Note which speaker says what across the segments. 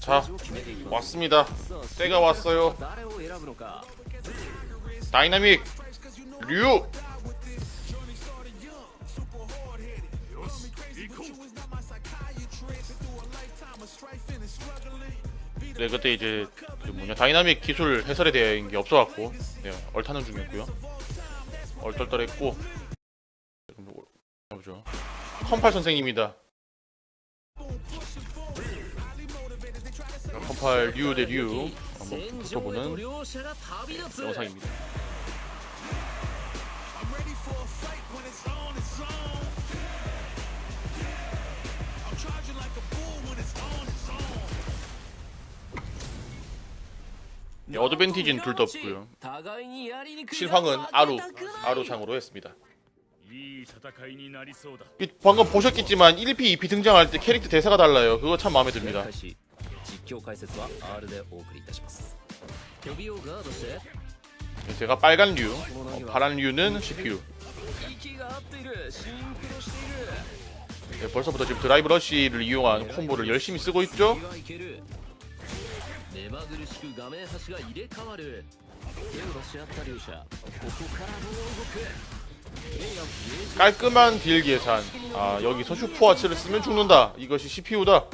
Speaker 1: 자 왔습니다. 때가 왔어요. 다이나믹 류. 네 그때 이제 그 뭐냐 다이나믹 기술 해설에 대한 게 없어갖고 네, 얼타는 중이었고요. 얼떨떨했고 컴팔 선생님이다 18 류 대 류 한번 붙어보는 영상입니다. 네, 어드벤티지는 둘 다 없고요. 실황은 아루 아루상으로 했습니다. 방금 보셨겠지만 1P, 2P 등장할 때 캐릭터 대사가 달라요. 그거 참 마음에 듭니다.
Speaker 2: 実況解説は R でお送りいたします予備をガードして
Speaker 1: 제가 빨간 류, 어, 파란 류는 CPU.
Speaker 2: 息が合っているシンクロしている
Speaker 1: 네, 벌써부터 지금 드라이브 러쉬를 이용한 콤보를 열심히 쓰고 있죠.
Speaker 2: がいける目まぐるしく画面端が入れ替わる手を出し合った両者ここからどう動く
Speaker 1: 깔끔한 딜 계산. 아 여기서 슈퍼아치를 쓰면 죽는다. 이것이 CPU다.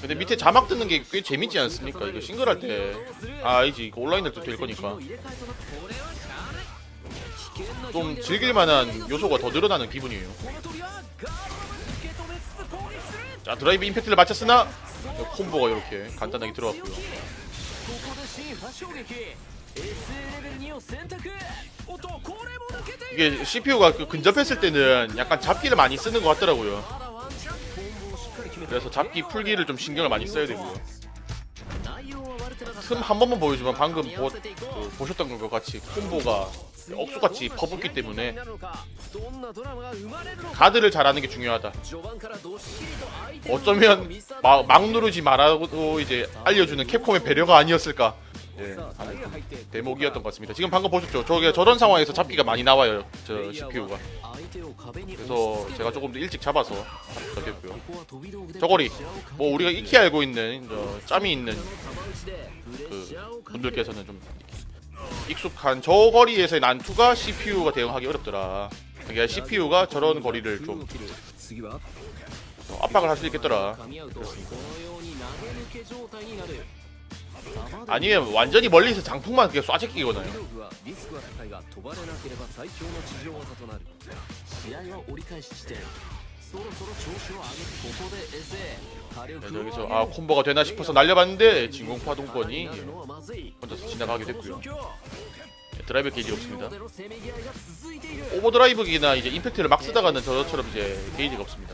Speaker 1: 근데 밑에 자막 듣는 게 꽤 재밌지 않습니까? 이거 싱글할 때. 아, 이제 이거 온라인 할때 될 거니까. 좀 즐길 만한 요소가 더 늘어나는 기분이에요. 자 드라이브 임팩트를 마쳤으나 콤보가 이렇게 간단하게 들어왔고요. 이게 CPU가 그 근접했을 때는 약간 잡기를 많이 쓰는 것 같더라고요. 그래서 잡기 풀기를 좀 신경을 많이 써야 되고요. 틈 한 번만 보여주면 방금 보, 그, 보셨던 것 같이 콤보가 억수같이 퍼붓기 때문에 가드를 잘하는 게 중요하다. 어쩌면
Speaker 2: 마,
Speaker 1: 막 누르지 말라고 이제 알려주는 캡콤의 배려가 아니었을까. 예,
Speaker 2: 네,
Speaker 1: 대목이었던 것 같습니다. 지금 방금 보셨죠? 저게 저런 상황에서 잡기가 많이 나와요. 저 CPU가. 그래서 제가 조금 더 일찍 잡아서 잡혔고요. 저거리 뭐 우리가 익히 알고 있는 저 짬이 있는
Speaker 2: 그
Speaker 1: 분들께서는 좀 익숙한 저 거리에서의 난투가 CPU가 대응하기 어렵더라. 그러니까 CPU가 저런 거리를 좀 압박을 할 수 있겠더라.
Speaker 2: 그렇습니다.
Speaker 1: 아니면 완전히 멀리서 장풍만 그냥 쏴 제끼거나요.
Speaker 2: 道具はリスクは高いが飛ばれなければ最強の地上技となる試合は折り返し地点そろそろ調子を上げてここで SA 火
Speaker 1: 네,
Speaker 2: 力を
Speaker 1: 여기서
Speaker 2: 上げ
Speaker 1: 아
Speaker 2: る
Speaker 1: 콤보가 되나 싶어서 날려봤는데 진공 파동권이
Speaker 2: なるのはまずい
Speaker 1: 혼자서 지나가게 됐고요.
Speaker 2: この状況
Speaker 1: 드라이브 게이지 없습니다.
Speaker 2: 中央でのせめぎ合いが続いている
Speaker 1: 오버드라이브기나 이제 임팩트를 막 쓰다가는 저처럼 이제 게이지가 없습니다.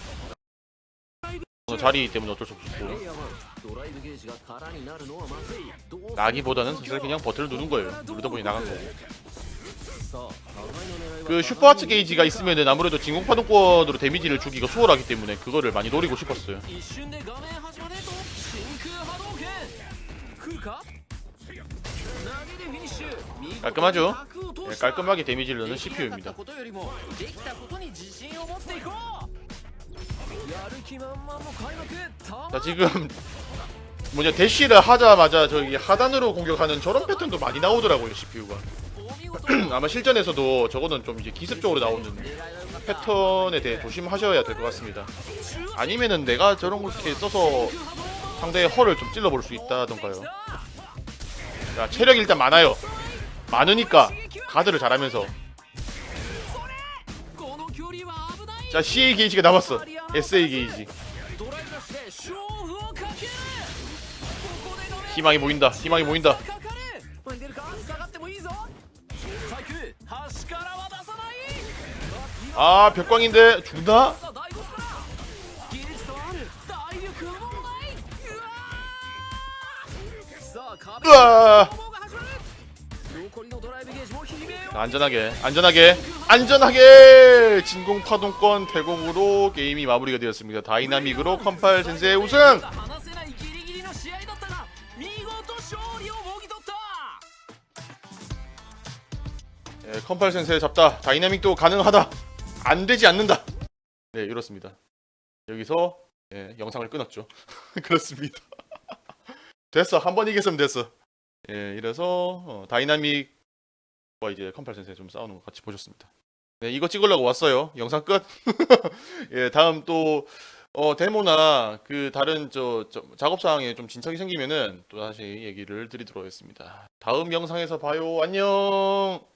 Speaker 1: 자리 때문에 어쩔 수 없고. 나기보다는 사실 그냥 버튼을 누른 거예요. 누르다 보니 나간 거고. 그 슈퍼하츠 게이지가 있으면은 아무래도 진공파동권으로 데미지를 주기가 수월하기 때문에 그거를 많이 노리고 싶었어요. 깔끔하죠? 네, 깔끔하게 데미지를 넣는 CPU입니다. 자 지금 뭐냐 대쉬를 하자마자 저기 하단으로 공격하는 저런 패턴도 많이 나오더라고요 CPU가. 아마 실전에서도 저거는 좀 이제 기습적으로 나오는 패턴에 대해 조심하셔야 될 것 같습니다. 아니면은 내가 저런 걸렇게 써서 상대의 허를 좀 찔러볼 수 있다던가요? 자 체력이 일단 많아요. 많으니까 가드를 잘하면서. 자 CA 게이지가 남았어. SA 게이지. 희망이 보인다 희망이 보인다. 아 벽광인데 죽나? 으아! 안전하게 안전하게 안전하게 진공 파동권 대공으로 게임이 마무리가 되었습니다. 다이나믹으로 컴팔 센세 우승! 네, 컴팔 센세 잡다. 다이나믹도 가능하다. 안되지 않는다. 네 이렇습니다. 여기서 예, 영상을 끊었죠. 그렇습니다. 됐어. 한 번 이겼으면 됐어. 예 이래서 어, 다이나믹 과 이제 컴팔 센세 좀 싸우는 거 같이 보셨습니다. 네 이거 찍으려고 왔어요. 영상 끝. 예 다음 또 어, 데모나 그 다른 저, 저 작업 사항에 좀 진척이 생기면은 또 다시 얘기를 드리도록 하겠습니다. 다음 영상에서 봐요. 안녕.